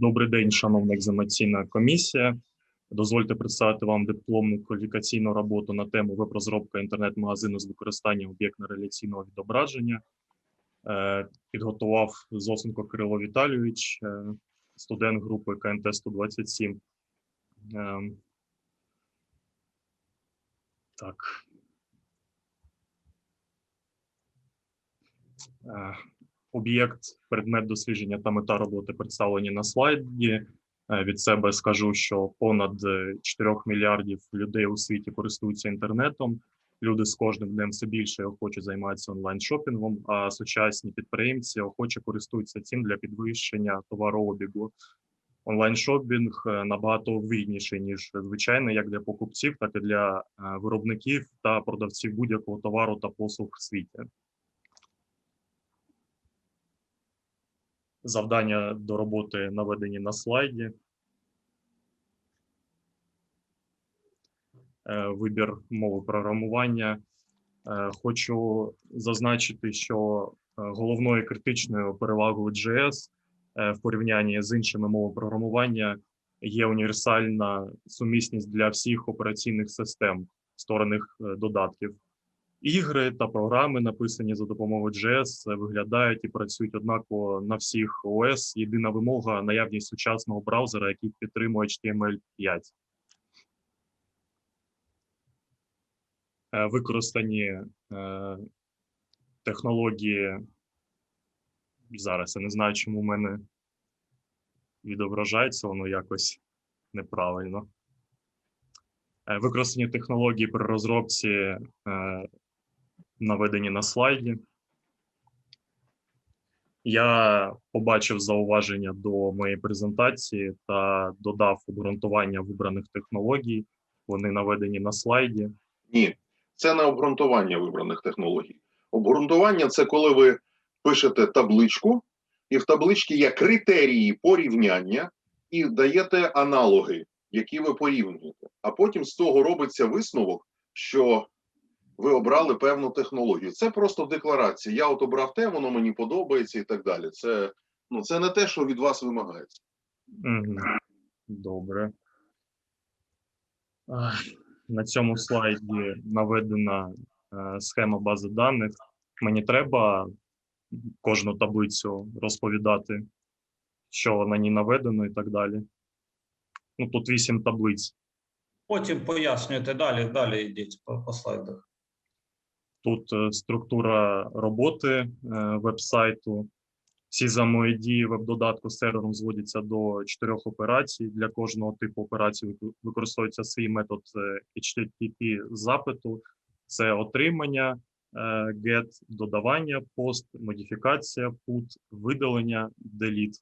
Добрий день, шановна екзаменаційна комісія. Дозвольте представити вам дипломну кваліфікаційну роботу на тему веб-розробка інтернет-магазину з використанням об'єктно-реляційного відображення. Е, Підготував Зосенко Кирило Віталійович, е, студент групи КНТ 127. Ем, Так. Е, Об'єкт, предмет дослідження та мета роботи представлені на слайді. Е, Від себе скажу, що понад е, 4 мільярдів людей у світі користуються інтернетом. Люди з кожним днем все більше охоче займаються онлайн-шопінгом, а сучасні підприємці охоче користуються цим для підвищення товарообігу. Онлайн-шопінг е, набагато вигідніший, ніж звичайний, як для покупців, так і для е, виробників та продавців будь-якого товару та послуг в світі. Завдання до роботи наведені на слайді. Е, Вибір мови програмування. Е, Хочу зазначити, що е, головною критичною перевагою JS в порівнянні з іншими мовами програмування є універсальна сумісність для всіх операційних систем створених е, додатків. Ігри та програми, написані за допомогою JS, виглядають і працюють однаково на всіх ОС. Єдина вимога наявність сучасного браузера, який підтримує HTML5. Е, Використані е, технології. Зараз я не знаю, чому в мене відображається воно якось неправильно. Е, Використані технології при розробці наведені на слайді. Я побачив зауваження до моєї презентації та додав обґрунтування вибраних технологій. Вони наведені на слайді. Ні, це не обґрунтування вибраних технологій. Обґрунтування це коли ви пишете табличку, і в табличці є критерії порівняння, і даєте аналоги, які ви порівнюєте. А потім з того робиться висновок, що ви обрали певну технологію. Це просто декларація. Я от обрав те, воно мені подобається і так далі. Це, ну, це не те, що від вас вимагається. Добре. На цьому слайді наведена е, схема бази даних. Мені треба кожну таблицю розповідати, що на ній наведено і так далі. Ну, тут вісім таблиць. Потім пояснюєте далі, далі йдіть по, по слайдах. Тут е, структура роботи е, веб-сайту. Всі взаємодії веб-додатку з сервером зводяться до чотирьох операцій. Для кожного типу операцій використовується свій метод е, HTTP запиту. Це отримання, get, додавання, пост, модифікація, put, видалення, delete.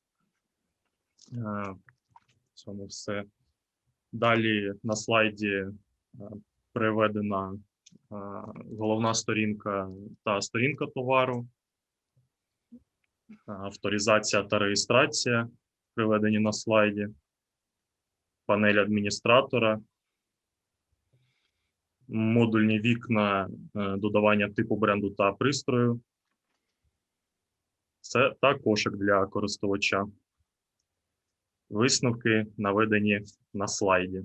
Цьому все. Далі на слайді приведена головна сторінка та сторінка товару, е, авторизація та реєстрація, приведені на слайді, панель адміністратора, модульні вікна е, додавання типу бренду та пристрою. Це та кошик для користувача. Висновки наведені на слайді.